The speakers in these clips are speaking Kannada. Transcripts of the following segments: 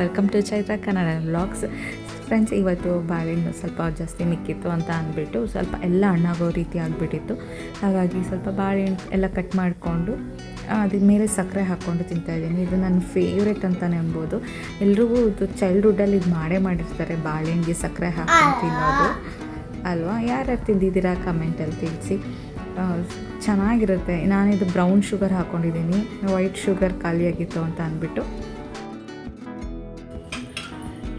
Welcome to Chaitra Kannada vlogs friends ಇವತ್ತು ಬಾಳೆಹಣ್ಣು ಸ್ವಲ್ಪ ಜಾಸ್ತಿ ಮಿಕ್ಕಿತ್ತು ಅಂತ ಅಂದ್ಬಿಟ್ಟು ಸ್ವಲ್ಪ ಎಲ್ಲ ಹಣ್ಣಾಗೋ ರೀತಿ ಆಗಿಬಿಟ್ಟಿತ್ತು. ಹಾಗಾಗಿ ಸ್ವಲ್ಪ ಬಾಳೆಹಣ್ಣು ಎಲ್ಲ ಕಟ್ ಮಾಡಿಕೊಂಡು ಅದ್ರ ಮೇಲೆ ಸಕ್ಕರೆ ಹಾಕ್ಕೊಂಡು ತಿಂತಾಯಿದ್ದೀನಿ ಇದು ನನ್ನ ಫೇವ್ರೇಟ್ ಅಂತಲೇ ಅನ್ಬೋದು ಎಲ್ರಿಗೂ ಇದು ಚೈಲ್ಡ್ಹುಡ್ಡಲ್ಲಿ ಇದು ಮಾಡೇ ಮಾಡಿರ್ತಾರೆ ಬಾಳೆಹಣ್ಣಿಗೆ ಸಕ್ಕರೆ ಹಾಕ್ಕೊಂಡು ತಿನ್ನೋದು. ಅಲ್ವಾ? ಯಾರ್ಯಾರು ತಿಂದಿದ್ದೀರಾ ಕಮೆಂಟಲ್ಲಿ ತಿಳಿಸಿ. ಚೆನ್ನಾಗಿರುತ್ತೆ. ನಾನಿದು ಬ್ರೌನ್ ಶುಗರ್ ಹಾಕ್ಕೊಂಡಿದ್ದೀನಿ ವೈಟ್ ಶುಗರ್ ಖಾಲಿಯಾಗಿತ್ತು ಅಂತ ಅಂದ್ಬಿಟ್ಟು.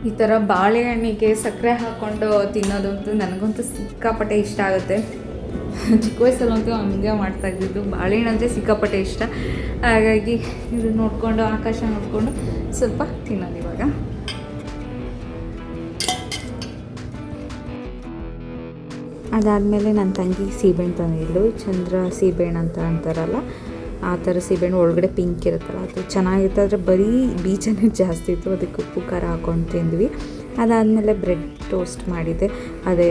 ಈ ಥರ ಬಾಳೆಹಣ್ಣಿಗೆ ಸಕ್ಕರೆ ಹಾಕ್ಕೊಂಡು ತಿನ್ನೋದಂತೂ ನನಗಂತೂ ಸಿಕ್ಕಾಪಟ್ಟೆ ಇಷ್ಟ ಆಗುತ್ತೆ. ಚಿಕ್ಕ ವಯಸ್ಸಲ್ಲಂತೂ ಹಂಗೆ ಮಾಡ್ತಾ ಇದ್ದಿದ್ದು. ಬಾಳೆಹಣ್ಣು ಅಂದರೆ ಸಿಕ್ಕಾಪಟ್ಟೆ ಇಷ್ಟ. ಹಾಗಾಗಿ ಇದು ನೋಡಿಕೊಂಡು, ಆಕಾಶ ನೋಡಿಕೊಂಡು ಸ್ವಲ್ಪ ತಿನ್ನೋದು ಇವಾಗ. ಅದಾದಮೇಲೆ ನನ್ನ ತಂಗಿ ಸೀಬೆಹಣ್ಣು ತಂದಿದ್ಲು ಚಂದ್ರ ಸೀಬೆಹಣ್ಣು ಅಂತ ಅಂತಾರಲ್ಲ ಆ ಥರ ಸೀಬೆಹಣ್ಣು ಒಳಗಡೆ ಪಿಂಕ್ ಇರುತ್ತಲ್ಲ, ಅದು ಚೆನ್ನಾಗಿತ್ತು ಆದರೆ ಬರೀ ಬೀಜನೇ ಜಾಸ್ತಿ ಇತ್ತು. ಅದಕ್ಕೆ ಉಪ್ಪು, ಖಾರ ಹಾಕ್ಕೊಂಡು ತಿಂದ್ವಿ. ಅದಾದಮೇಲೆ ಬ್ರೆಡ್ ಟೋಸ್ಟ್ ಮಾಡಿದ್ದೆ. ಅದೇ,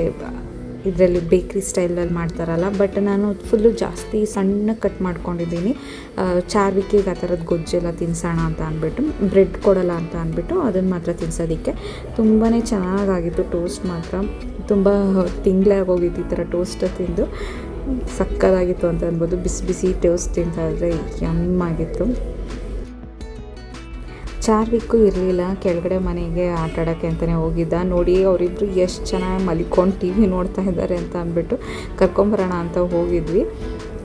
ಇದರಲ್ಲಿ ಬೇಕ್ರಿ ಸ್ಟೈಲಲ್ಲಿ ಮಾಡ್ತಾರಲ್ಲ ಬಟ್ ನಾನು ಫುಲ್ಲು ಜಾಸ್ತಿ ಸಣ್ಣ ಕಟ್ ಮಾಡ್ಕೊಂಡಿದ್ದೀನಿ. ಚಾರ್ ಚಾರ್ವಿಕಿಗೆ ಆ ಥರದ್ದು ಗೊಜ್ಜೆಲ್ಲ ತಿನ್ಸೋಣ ಅಂತ ಅಂದ್ಬಿಟ್ಟು ಬ್ರೆಡ್ ಕೊಡೋಲ್ಲ ಅಂತ ಅಂದ್ಬಿಟ್ಟು ಅದನ್ನು ಮಾತ್ರ ತಿನ್ಸೋದಕ್ಕೆ. ತುಂಬಾ ಚೆನ್ನಾಗಾಗಿತ್ತು ಟೋಸ್ಟ್ ಮಾತ್ರ. ತುಂಬ ತಿಂಗಳಾಗೋಗಿತ್ತು ಈ ಥರ ಟೋಸ್ಟ್ ತಿಂದು. ಸಕ್ಕತ್ತಾಗಿತ್ತು ಅಂತ ಅನ್ಬೋದು. ಬಿಸಿ ಬಿಸಿ ಟೋಸ್ಟ್ ತಿಂತಾ ಇದ್ದರೆ ಯಮ್ಮಾಗಿತ್ತು. ಚಾರ್ವಿಕ್ಕು ಇರಲಿಲ್ಲ. ಕೆಳಗಡೆ ಮನೆಗೆ ಆಟ ಆಡೋಕ್ಕೆ ಅಂತಲೇ ಹೋಗಿದ್ದ. ನೋಡಿ ಅವರಿಬ್ಬರು ಎಷ್ಟು ಚೆನ್ನಾಗಿ ಮಲಿಕೊಂಡು ಟಿ ವಿ ನೋಡ್ತಾ ಇದ್ದಾರೆ ಅಂತ ಅಂದ್ಬಿಟ್ಟು ಕರ್ಕೊಂಬರೋಣ ಅಂತ ಹೋಗಿದ್ವಿ.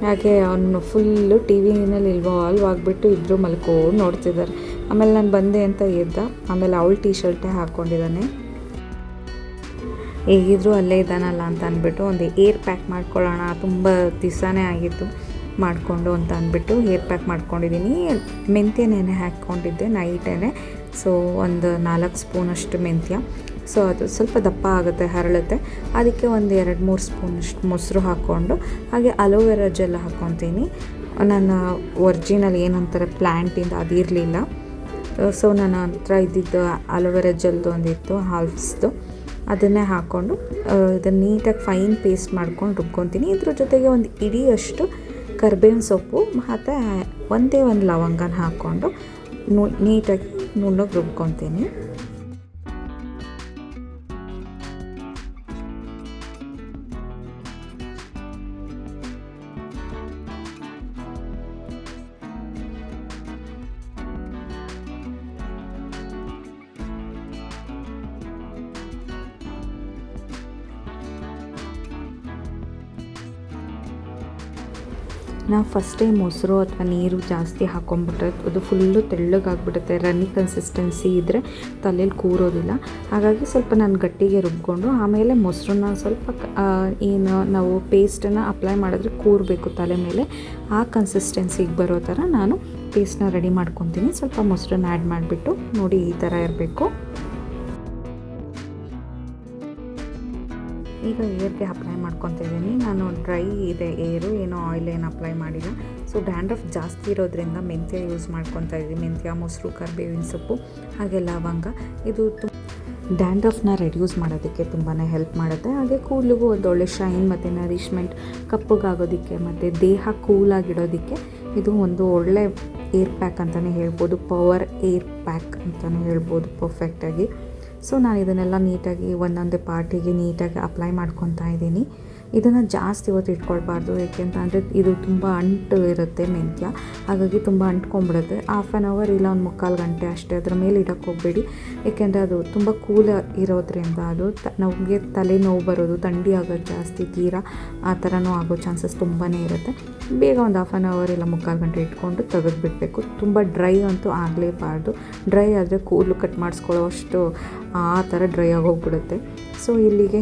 ಹಾಗೆ ಅವನು ಫುಲ್ಲು ಟಿ ವಿನಲ್ಲಿ ಇನ್ವಾಲ್ವ್ ಆಗಿಬಿಟ್ಟು ಇಬ್ಬರು ಮಲ್ಕೊಂಡು ನೋಡ್ತಿದ್ದಾರೆ. ಆಮೇಲೆ ನಾನು ಬಂದೆ ಅಂತ ಎದ್ದ. ಆಮೇಲೆ ಅವಳು ಟೀ ಶರ್ಟೇ ಹಾಕ್ಕೊಂಡಿದ್ದಾನೆ. ಹೇಗಿದ್ರು ಅಲ್ಲೇ ಇದ್ದಾನಲ್ಲ ಅಂತ ಅಂದ್ಬಿಟ್ಟು ಒಂದು ಏರ್ ಪ್ಯಾಕ್ ಮಾಡ್ಕೊಳ್ಳೋಣ, ತುಂಬ ದಿವಸನೇ ಆಗಿತ್ತು ಮಾಡಿಕೊಂಡು ಅಂತ ಅಂದ್ಬಿಟ್ಟು ಹೇರ್ ಪ್ಯಾಕ್ ಮಾಡ್ಕೊಂಡಿದ್ದೀನಿ. ಮೆಂತ್ಯ ನೆನೆ ಹಾಕ್ಕೊಂಡಿದ್ದೆ ನೈಟೇನೆ ಸೊ ಒಂದು ನಾಲ್ಕು ಸ್ಪೂನಷ್ಟು ಮೆಂತ್ಯ. ಸೊ ಅದು ಸ್ವಲ್ಪ ದಪ್ಪ ಆಗುತ್ತೆ, ಹರಳುತ್ತೆ. ಅದಕ್ಕೆ ಒಂದು ಎರಡು ಮೂರು ಸ್ಪೂನಷ್ಟು ಮೊಸರು ಹಾಕ್ಕೊಂಡು, ಹಾಗೆ ಅಲೋವೆರಾ ಜೆಲ್ ಹಾಕ್ಕೊತೀನಿ. ನನ್ನ ಒರ್ಜಿನಲ್ ಏನಂತಾರೆ ಪ್ಲ್ಯಾಂಟಿಂದ ಅದಿರಲಿಲ್ಲ ಸೊ ನನ್ನ ಹತ್ರ ಇದ್ದಿದ್ದು ಅಲೋವೆರಾ ಜೆಲ್ದು ಒಂದಿತ್ತು ಹಾಲ್ಸ್ದು ಅದನ್ನೇ ಹಾಕ್ಕೊಂಡು ಇದನ್ನು ನೀಟಾಗಿ ಫೈನ್ ಪೇಸ್ಟ್ ಮಾಡ್ಕೊಂಡು ರುಬ್ಕೊತೀನಿ. ಇದ್ರ ಜೊತೆಗೆ ಒಂದು ಇಡಿಯಷ್ಟು ಕರ್ಬೇವಿನ ಸೊಪ್ಪು, ಮತ್ತು ಒಂದೇ ಒಂದು ಲವಂಗನ ಹಾಕ್ಕೊಂಡು ನೀಟಾಗಿ ನುಣ್ಣಗೆ ರುಬ್ಕೊತೀನಿ. ನಾವು ಫಸ್ಟೇ ಮೊಸರು ಅಥವಾ ನೀರು ಜಾಸ್ತಿ ಹಾಕೊಂಡ್ಬಿಟ್ರೆ ಅದು ಫುಲ್ಲು ತೆಳ್ಳಗಾಗ್ಬಿಡುತ್ತೆ. ರನ್ನಿ ಕನ್ಸಿಸ್ಟೆನ್ಸಿ ಇದ್ದರೆ ತಲೆಯಲ್ಲಿ ಕೂರೋದಿಲ್ಲ. ಹಾಗಾಗಿ ಸ್ವಲ್ಪ ನಾನು ಗಟ್ಟಿಗೆ ರುಬ್ಕೊಂಡು ಆಮೇಲೆ ಮೊಸರನ್ನ ಸ್ವಲ್ಪ ಏನು ನಾವು ಪೇಸ್ಟನ್ನು ಅಪ್ಲೈ ಮಾಡಿದ್ರೆ ಕೂರಬೇಕು ತಲೆ ಮೇಲೆ. ಆ ಕನ್ಸಿಸ್ಟೆನ್ಸಿಗೆ ಬರೋ ಥರ ನಾನು ಪೇಸ್ಟ್ನ ರೆಡಿ ಮಾಡ್ಕೊತೀನಿ. ಸ್ವಲ್ಪ ಮೊಸರನ್ನ ಆ್ಯಡ್ ಮಾಡಿಬಿಟ್ಟು ನೋಡಿ ಈ ಥರ ಇರಬೇಕು. ಈಗ ಏರ್ಗೆ ಅಪ್ಲೈ ಮಾಡ್ಕೊತಿದ್ದೀನಿ. ನಾನು ಡ್ರೈ ಇದೆ, ಏರು, ಏನೋ ಆಯಿಲ್ ಏನು ಅಪ್ಲೈ ಮಾಡಿಲ್ಲ. ಸೊ ಡ್ಯಾಂಡ್ರಫ್ ಜಾಸ್ತಿ ಇರೋದ್ರಿಂದ ಮೆಂತ್ಯ ಯೂಸ್ ಮಾಡ್ಕೊತಾ ಇದ್ದೀನಿ ಮೆಂತ್ಯ, ಮೊಸರು, ಕರಿಬೇವಿನ ಸೊಪ್ಪು, ಹಾಗೆ ಲವಂಗ. ಇದು ತುಂಬ ಡ್ಯಾಂಡ್ರಫ್ನ ರೆಡ್ಯೂಸ್ ಮಾಡೋದಕ್ಕೆ ತುಂಬಾ ಹೆಲ್ಪ್ ಮಾಡುತ್ತೆ. ಹಾಗೆ ಕೂಲಿಗೂ ಒಳ್ಳೆ ಶೈನ್ ಮತ್ತು ನರಿಶ್ಮೆಂಟ್ ಕಪ್ಪಗಾಗೋದಕ್ಕೆ ಮತ್ತು ದೇಹ ಕೂಲಾಗಿಡೋದಕ್ಕೆ ಇದು ಒಂದು ಒಳ್ಳೆ ಏರ್ ಪ್ಯಾಕ್ ಅಂತಲೇ ಹೇಳ್ಬೋದು. ಪವರ್ ಏರ್ ಪ್ಯಾಕ್ ಅಂತಲೇ ಹೇಳ್ಬೋದು ಪರ್ಫೆಕ್ಟಾಗಿ ಸೊ ನಾನು ಇದನ್ನೆಲ್ಲ ನೀಟಾಗಿ ಒಂದೊಂದೇ ಪಾರ್ಟಿಗೆ ನೀಟಾಗಿ ಅಪ್ಲೈ ಮಾಡ್ಕೊತಾ ಇದ್ದೀನಿ. ಇದನ್ನು ಜಾಸ್ತಿ ಹೊತ್ತು ಇಟ್ಕೊಳ್ಬಾರ್ದು ಏಕೆಂತ ಅಂದರೆ ಇದು ತುಂಬ ಅಂಟು ಇರುತ್ತೆ ಮೆಂತ್ಯ. ಹಾಗಾಗಿ ತುಂಬ ಅಂಟ್ಕೊಂಬಿಡುತ್ತೆ ಹಾಫ್ ಆನ್ ಅವರ್ ಇಲ್ಲ ಒಂದು ಮುಕ್ಕಾಲು ಗಂಟೆ ಅಷ್ಟೇ ಅದ್ರ ಮೇಲೆ ಇಡಕ್ಕೆ ಹೋಗಬೇಡಿ. ಏಕೆಂದರೆ ಅದು ತುಂಬ ಕೂಲ್ ಇರೋದ್ರಿಂದ ಅದು ತ, ನಮಗೆ ತಲೆನೋವು ಬರೋದು, ಥಂಡಿ ಆಗೋದು ಜಾಸ್ತಿ, ತೀರಾ ಆ ಥರನೂ ಆಗೋ ಚಾನ್ಸಸ್ ತುಂಬಾ ಇರುತ್ತೆ. ಬೇಗ ಒಂದು ಹಾಫ್ ಆನ್ ಅವರ್ ಇಲ್ಲ ಮುಕ್ಕಾಲು ಗಂಟೆ ಇಟ್ಕೊಂಡು ತೆಗೆದುಬಿಡ್ಬೇಕು. ತುಂಬ ಡ್ರೈ ಅಂತೂ ಆಗಲೇಬಾರ್ದು. ಡ್ರೈ ಆದರೆ ಕೂದಲು ಕಟ್ ಮಾಡಿಸ್ಕೊಳ್ಳೋ ಅಷ್ಟು ಆ ಥರ ಡ್ರೈ ಆಗೋಗ್ಬಿಡುತ್ತೆ. ಸೊ ಇಲ್ಲಿಗೆ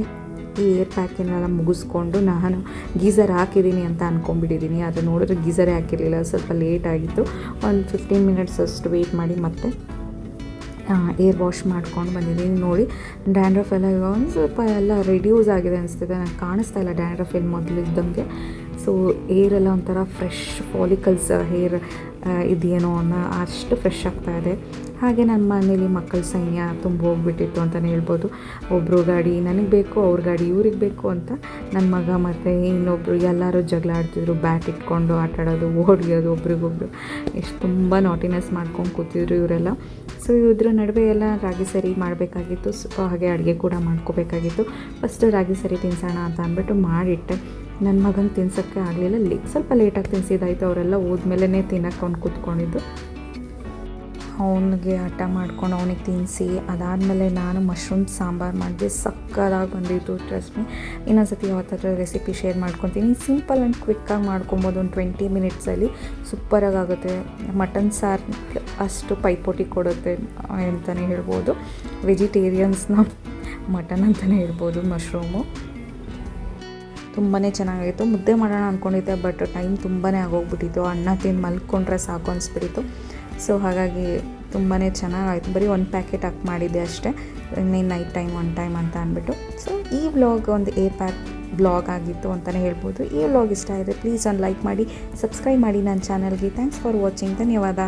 ಈ ಏರ್ ಪ್ಯಾಕಿನೆಲ್ಲ ಮುಗಿಸ್ಕೊಂಡು ನಾನು ಗೀಸರ್ ಹಾಕಿದ್ದೀನಿ ಅಂತ ಅಂದ್ಕೊಂಡ್ಬಿಟ್ಟಿದ್ದೀನಿ ಅದು ನೋಡಿದ್ರೆ ಗೀಸರೇ ಹಾಕಿರಲಿಲ್ಲ. ಸ್ವಲ್ಪ ಲೇಟ್ ಆಗಿತ್ತು. ಒಂದು ಫಿಫ್ಟೀನ್ ಮಿನಿಟ್ಸ್ ಅಷ್ಟು ವೆಯ್ಟ್ ಮಾಡಿ ಮತ್ತೆ ಏರ್ ವಾಶ್ ಮಾಡ್ಕೊಂಡು ಬಂದಿದ್ದೀನಿ. ನೋಡಿ ಡ್ಯಾಂಡ್ರಫ್ ಎಲ್ಲ ಈಗ ಒಂದು ಸ್ವಲ್ಪ ಎಲ್ಲ ರೆಡ್ಯೂಸ್ ಆಗಿದೆ ಅನಿಸ್ತಿದೆ. ನನಗೆ ಕಾಣಿಸ್ತಾ ಇಲ್ಲ ಡ್ಯಾಂಡ್ರಫ್ ಏನು ಮೊದಲಿದ್ದಂಗೆ ಸೊ ಏರೆಲ್ಲ ಒಂಥರ ಫ್ರೆಶ್ ಫಾಲಿಕಲ್ಸ್ ಹೇರ್ ಇದೆಯೇನೋ ಅನ್ನೋ ಅಷ್ಟು ಫ್ರೆಶ್ ಆಗ್ತಾ ಇದೆ. ಹಾಗೆ ನನ್ನ ಮನೇಲಿ ಮಕ್ಕಳ ಸೈನ್ಯ ತುಂಬ ಹೋಗ್ಬಿಟ್ಟಿತ್ತು ಅಂತಲೇ ಹೇಳ್ಬೋದು. ಒಬ್ಬರು ಗಾಡಿ ನನಗೆ ಬೇಕು, ಅವ್ರ ಗಾಡಿ ಇವ್ರಿಗೆ ಬೇಕು ಅಂತ ನನ್ನ ಮಗ ಮತ್ತು ಇನ್ನೊಬ್ಬರು ಎಲ್ಲರೂ ಜಗಳ ಆಡ್ತಿದ್ರು ಬ್ಯಾಟ್ ಇಟ್ಕೊಂಡು ಆಟ ಆಡೋದು, ಓಡಿಯೋದು ಒಬ್ರಿಗೊಬ್ರು ಎಷ್ಟು ತುಂಬ ನಾಟಿನೆಸ್ ಮಾಡ್ಕೊಂಡು ಕೂತಿದ್ರು ಇವರೆಲ್ಲ. ಸೊ ಇದ್ರ ನಡುವೆ ಎಲ್ಲ ರಾಗಿ ಸರಿ ಮಾಡಬೇಕಾಗಿತ್ತು. ಸೊ ಹಾಗೆ ಅಡುಗೆ ಕೂಡ ಮಾಡ್ಕೋಬೇಕಾಗಿತ್ತು. ಫಸ್ಟು ರಾಗಿ ಸರಿ ತಿನ್ಸೋಣ ಅಂತ ಅಂದ್ಬಿಟ್ಟು ಮಾಡಿಟ್ಟೆ. ನನ್ನ ಮಗನ ತಿನ್ಸೋಕ್ಕೆ ಆಗಲಿಲ್ಲ. ಸ್ವಲ್ಪ ಲೇಟಾಗಿ ತಿನ್ಸಿದ್ದಾಯಿತು. ಅವರೆಲ್ಲ ಹೋದ್ಮೇಲೆ ತಿನ್ನಕ್ಕೆ ಅವ್ನು ಕೂತ್ಕೊಂಡಿದ್ದು. ಅವನಿಗೆ ಹಠ ಮಾಡ್ಕೊಂಡು ಅವನಿಗೆ ತಿನ್ನಿಸಿ, ಅದಾದಮೇಲೆ ನಾನು ಮಶ್ರೂಮ್ ಸಾಂಬಾರು ಮಾಡಿದೆ ಸಕ್ಕದಾಗಿ ಬಂದಿತ್ತು ಟ್ರಸ್ಟ್ ಮೀ ಇನ್ನೊಂದ್ಸತಿ ಯಾವತ್ತಾದ್ರೂ ರೆಸಿಪಿ ಶೇರ್ ಮಾಡ್ಕೊತೀನಿ. ಸಿಂಪಲ್ ಆ್ಯಂಡ್ ಕ್ವಿಕ್ಕಾಗಿ ಮಾಡ್ಕೊಬೋದು ಒಂದು ಟ್ವೆಂಟಿ ಮಿನಿಟ್ಸಲ್ಲಿ ಸೂಪರಾಗಿ ಆಗುತ್ತೆ. ಮಟನ್ ಸಾರು ಅಷ್ಟು ಪೈಪೋಟಿ ಕೊಡುತ್ತೆ ಅಂತಲೇ ಹೇಳ್ಬೋದು. ವೆಜಿಟೇರಿಯನ್ಸ್ನ ಮಟನ್ ಅಂತಲೇ ಹೇಳ್ಬೋದು ಮಶ್ರೂಮು ತುಂಬಾ ಚೆನ್ನಾಗಿತ್ತು ಮುದ್ದೆ ಮಾಡೋಣ ಅಂದ್ಕೊಂಡಿದ್ದೆ ಬಟ್ ಟೈಮ್ ತುಂಬಾ ಆಗೋಗ್ಬಿಟ್ಟಿತ್ತು. ಅನ್ನ ತಿಂದು ಮಲ್ಕೊಂಡ್ರೆ ಸಾಕು ಅನಿಸ್ಬಿಟ್ಟಿತ್ತು. ಸೊ ಹಾಗಾಗಿ ತುಂಬಾ ಚೆನ್ನಾಗಾಯಿತು. ಬರೀ ಒಂದು ಪ್ಯಾಕೆಟ್ ಹಾಕಿ ಮಾಡಿದ್ದೆ ಅಷ್ಟೇ. ಇನ್ನೇನು ನೈಟ್ ಟೈಮ್ ಒನ್ ಟೈಮ್ ಅಂತ ಅಂದ್ಬಿಟ್ಟು. ಸೊ ಈ ವ್ಲಾಗ್ ಒಂದು ಏ ಪ್ಯಾಕ್ ಬ್ಲಾಗ್ ಆಗಿತ್ತು ಅಂತಲೇ ಹೇಳ್ಬೋದು. ಈ ವ್ಲಾಗ್ ಇಷ್ಟ ಆದರೆ ಪ್ಲೀಸ್ ಒಂದು ಲೈಕ್ ಮಾಡಿ ಸಬ್ಸ್ಕ್ರೈಬ್ ಮಾಡಿ ನನ್ನ ಚಾನಲ್ಗೆ ಥ್ಯಾಂಕ್ಸ್ ಫಾರ್ ವಾಚಿಂಗ್ ಧನ್ಯವಾದ.